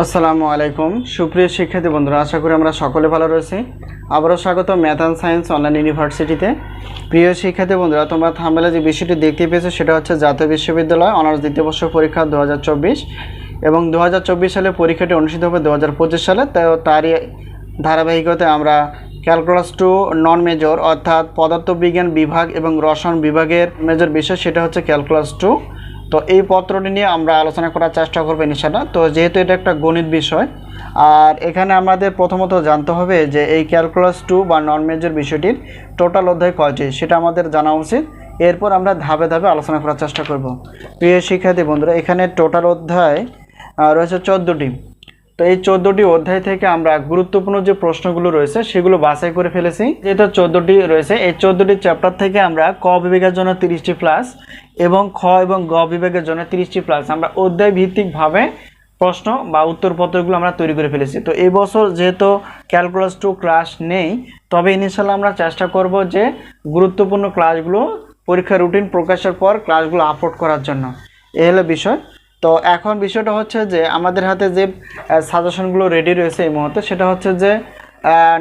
আসসালামু আলাইকুম। সুপ্রিয় শিক্ষার্থী বন্ধুরা, আশা করি আমরা সকলে ভালো রয়েছি। আবারও স্বাগত ম্যাথ অ্যান্ড সায়েন্স অনলাইন ইউনিভার্সিটিতে। প্রিয় শিক্ষার্থী বন্ধুরা, তোমরা থামবেলা যে বিষয়টি দেখতে পেয়েছ, সেটা হচ্ছে জাতীয় বিশ্ববিদ্যালয় অনার্স দ্বিতীয় বর্ষ পরীক্ষা দু হাজার চব্বিশ এবং দু হাজার চব্বিশ সালে পরীক্ষাটি অনুষ্ঠিত হবে দু হাজার পঁচিশ সালে। তো তারই ধারাবাহিকতায় আমরা ক্যালকুলাস টু নন মেজর, অর্থাৎ পদার্থবিজ্ঞান বিভাগ এবং রসায়ন বিভাগের মেজর বিষয়, সেটা হচ্ছে ক্যালকুলাস টু। তো এই পত্রটি নিয়ে আমরা আলোচনা করার চেষ্টা করব ইনশাল্লাহ তো যেহেতু এটা একটা গণিত বিষয়, আর এখানে আমাদের প্রথমত জানতে হবে যে এই ক্যালকুলাস টু বা নন মেজর বিষয়টির টোটাল অধ্যায় কয়টি, সেটা আমাদের জানা উচিত। এরপর আমরা ধাপে ধাপে আলোচনা করার চেষ্টা করব। প্রিয় শিক্ষার্থী বন্ধুরা, এখানে টোটাল অধ্যায় রয়েছে চোদ্দোটি। তো এই চোদ্দোটি অধ্যায় থেকে আমরা গুরুত্বপূর্ণ যে প্রশ্নগুলো রয়েছে, সেগুলো বাছাই করে ফেলেছি। যেহেতু চোদ্দোটি রয়েছে, এই চোদ্দোটি চ্যাপ্টার থেকে আমরা ক বিভাগের জন্য তিরিশটি প্লাস এবং খ এবং গ বিভাগের জন্য তিরিশটি প্লাস আমরা অধ্যায় ভিত্তিকভাবে প্রশ্ন বা উত্তরপত্রগুলো আমরা তৈরি করে ফেলেছি। তো এই বছর যেহেতু ক্যালকুলাস টু ক্লাস নেই, তবে ইনিশিয়াল আমরা চেষ্টা করব যে গুরুত্বপূর্ণ ক্লাসগুলো পরীক্ষার রুটিন প্রকাশের পর ক্লাসগুলো আপলোড করার জন্য। এ হলো বিষয়। তো এখন বিষয়টা হচ্ছে যে আমাদের হাতে যে সাজেশনগুলো রেডি রয়েছে এই মুহূর্তে, সেটা হচ্ছে যে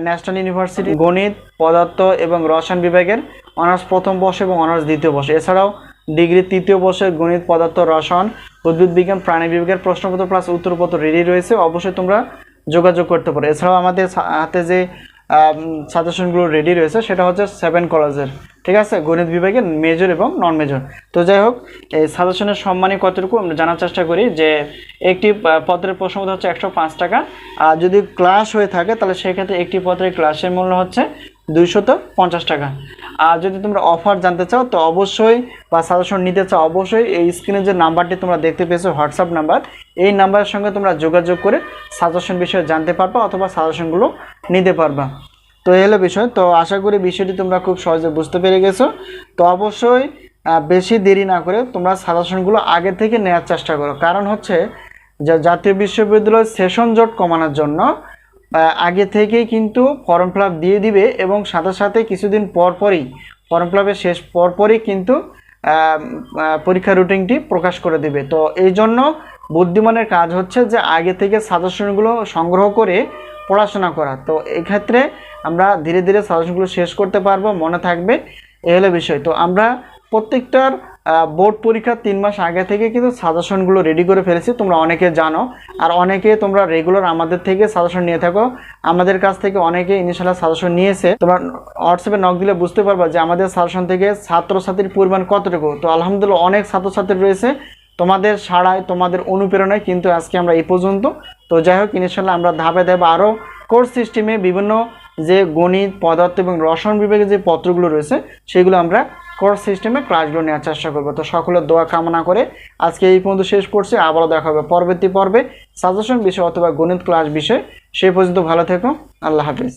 ন্যাশনাল ইউনিভার্সিটি গণিত, পদার্থ এবং রসায়ন বিভাগের অনার্স প্রথম বর্ষ এবং অনার্স দ্বিতীয় বর্ষ। এছাড়াও ডিগ্রি তৃতীয় বর্ষের গণিত, পদার্থ, রসায়ন, উদ্ভিদ বিজ্ঞান, প্রাণী বিভাগের প্রশ্নপত্র প্লাস উত্তরপত্র রেডি রয়েছে। অবশ্যই তোমরা যোগাযোগ করতে পারো। এছাড়াও আমাদের হাতে যে সাজেশনগুলো রেডি রয়েছে, সেটা হচ্ছে সেভেন কলেজের ঠিক আছে? গণিত বিভাগের মেজর এবং নন মেজর তো যাই হোক, এই সাজেশনের সম্মানী কতটুকু আমরা জানার চেষ্টা করি যে একটি পত্রের প্রশ্নপত্র হচ্ছে একশো পাঁচ টাকা। আর যদি ক্লাস হয়ে থাকে, তাহলে সেক্ষেত্রে একটি পত্রের ক্লাসের মূল্য হচ্ছে দুইশত পঞ্চাশ টাকা। আর যদি তোমরা অফার জানতে চাও, তো অবশ্যই বা সাজেশন নিতে চাও, অবশ্যই এই স্ক্রিনে যে নাম্বারটি তোমরা দেখতে পেয়েছ হোয়াটসঅ্যাপ নাম্বার এই নাম্বারের সঙ্গে তোমরা যোগাযোগ করে সাজেশন বিষয়ে জানতে পারবা অথবা সাজেশনগুলো নিতে পারবা। তো হলো বিষয়। তো আশা করি বিষয়টি তোমরা খুব সহজে বুঝতে পেরে গেছো। তো অবশ্যই বেশি দেরি না করে তোমরা সাজেশনগুলো আগে থেকে নেওয়ার চেষ্টা করো। কারণ হচ্ছে, যে জাতীয় বিশ্ববিদ্যালয় সেশন জট কমানোর জন্য আগে থেকেই কিন্তু ফর্ম ফিল দিয়ে দিবে এবং সাথে সাথে কিছুদিন পর পরই ফর্ম ফিল শেষ পরপরই কিন্তু পরীক্ষা রুটিনটি প্রকাশ করে দিবে। তো এই জন্য বুদ্ধিমানের কাজ হচ্ছে যে আগে থেকে সাজেশনগুলো সংগ্রহ করে পড়াশোনা করা। তো এক্ষেত্রে আমরা ধীরে ধীরে সাজেশনগুলো শেষ করতে পারব, মনে থাকবে এ হলো বিষয়। তো আমরা প্রত্যেকটার বোর্ড পরীক্ষার তিন মাস আগে থেকে কিন্তু সাজেশনগুলো রেডি করে ফেলেছি, তোমরা অনেকে জানো। আর অনেকে তোমরা রেগুলার আমাদের থেকে সাজেশন নিয়ে থাকো। আমাদের কাছ থেকে অনেকে ইনিশিয়াল সাজেশন নিয়েছে। তোমরা হোয়াটসঅ্যাপে নক দিলে বুঝতে পারবা যে আমাদের সাজেশন থেকে ছাত্রছাত্রীর পরিমাণ কতটুকু। তো আলহামদুলিল্লাহ অনেক ছাত্রছাত্রী রয়েছে। তোমাদের সাড়ায়, তোমাদের অনুপ্রেরণায় কিন্তু আজকে আমরা এই পর্যন্ত তো যাই হোক ইনশাল্লাহ আমরা ধাপে ধাপে আরও কোর্স সিস্টেমে বিভিন্ন যে গণিত, পদার্থ এবং রসায়ন বিভাগের যে পত্রগুলো রয়েছে, সেগুলো আমরা কোর্স সিস্টেমে ক্লাসগুলো নেওয়ার চেষ্টা করব। তো সকলের দোয়া কামনা করে আজকে এই পর্যন্ত শেষ করছি। আবারও দেখা হবে পরবর্তী পর্বে। সাজেশন বিষয় অথবা গণিত ক্লাস বিষয়ে সেই পর্যন্ত ভালো থেকো। আল্লাহ হাফিজ।